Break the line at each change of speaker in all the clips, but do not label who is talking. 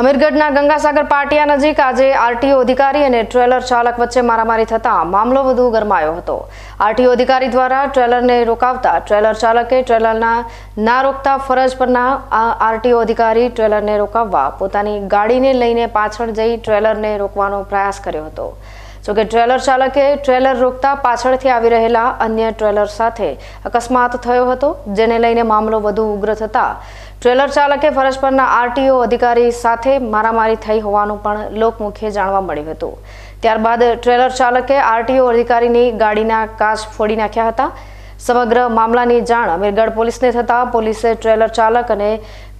અમીરગઢના ગંગાસાગર પાટિયા નજીક આજે આરટીઓ અધિકારી અને ટ્રેલર ચાલક વચ્ચે મારામારી થતાં મામલો વધુ ગરમાયો હતો. આરટીઓ અધિકારી દ્વારા ટ્રેલરને રોકાવતા ટ્રેલર ચાલકે ટ્રેલરના ના રોકતા ફરજ પરના આરટીઓ અધિકારી ટ્રેલરને રોકાવવા પોતાની ગાડીને લઈને પાછળ જઈ ટ્રેલરને રોકવાનો પ્રયાસ કર્યો હતો. જોકે ટ્રેલર ચાલકે ટ્રેલર રોકતા પાછળથી આવી રહેલા અન્ય ટ્રેલર સાથે અકસ્માત થયો હતો, જેને લઈને મામલો વધુ ઉગ્ર થતા ટ્રેલર ચાલકે ફરજ પરના આરટીઓ અધિકારી સાથે મારામારી થઈ હોવાનું પણ લોકમુખે જાણવા મળ્યું હતું. ત્યારબાદ ટ્રેલર ચાલકે આરટીઓ અધિકારીની ગાડીના કાચ ફોડી નાખ્યા હતા. સમગ્ર મામલાની જાણ અમીરગઢ પોલીસને થતાં પોલીસે ટ્રેલર ચાલક અને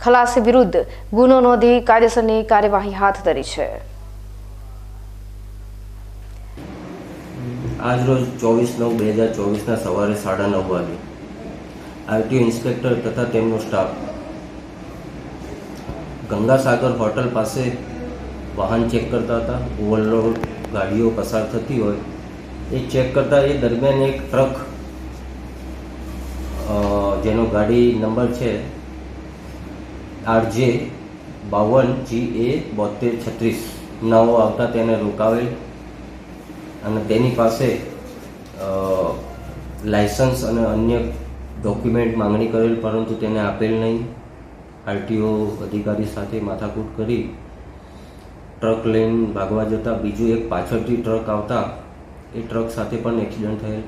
ખલાસી વિરુદ્ધ ગુનો નોંધી કાયદેસરની કાર્યવાહી હાથ ધરી છે.
આજરોજ ચોવીસ નવ બે હજાર ચોવીસના સવારે સાડા નવ વાગે આરટીઓ ઇન્સ્પેક્ટર તથા તેમનો સ્ટાફ ગંગાસાગર હોટલ પાસે વાહન ચેક કરતા હતા. ઓવરલોડ ગાડીઓ પસાર થતી હોય. એ ચેક કરતા એ દરમિયાન એક ટ્રક જેનો ગાડી નંબર છે આરજે બાવન જી એ બોતેર છત્રીસ. નવો આવતા તેને રોકાવેલ અને તેની પાસે લાયસન્સ અને અન્ય ડોક્યુમેન્ટ માંગણી કરેલ, પરંતુ તેને આપેલ નહીં. આરટીઓ અધિકારી સાથે માથાકૂટ કરી ટ્રક લઈને ભાગવા જતાં બીજું એક પાછળથી ટ્રક આવતા એ ટ્રક સાથે પણ એક્સિડન્ટ થયેલ.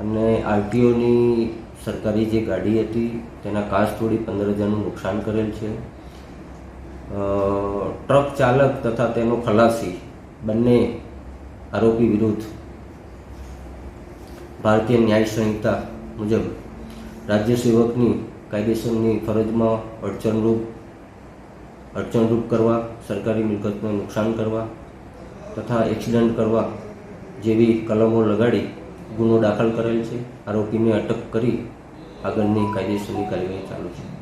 અને આરટીઓની સરકારી જે ગાડી હતી તેના કાચ તોડી પંદર હજારનું નુકસાન કરેલ છે. ટ્રક ચાલક તથા તેનો ખલાસી બંને આરોપી વિરુદ્ધ ભારતીય ન્યાય સંહિતા મુજબ રાજ્ય સેવકની કાયદેસરની ફરજમાં અડચણરૂપ અડચણરૂપ કરવા, સરકારી મિલકતને નુકસાન કરવા તથા એક્સિડન્ટ કરવા જેવી કલમો લગાડી ગુનો દાખલ કરેલ છે. આરોપીને અટક કરી આગળની કાયદેસરની કાર્યવાહી ચાલુ છે.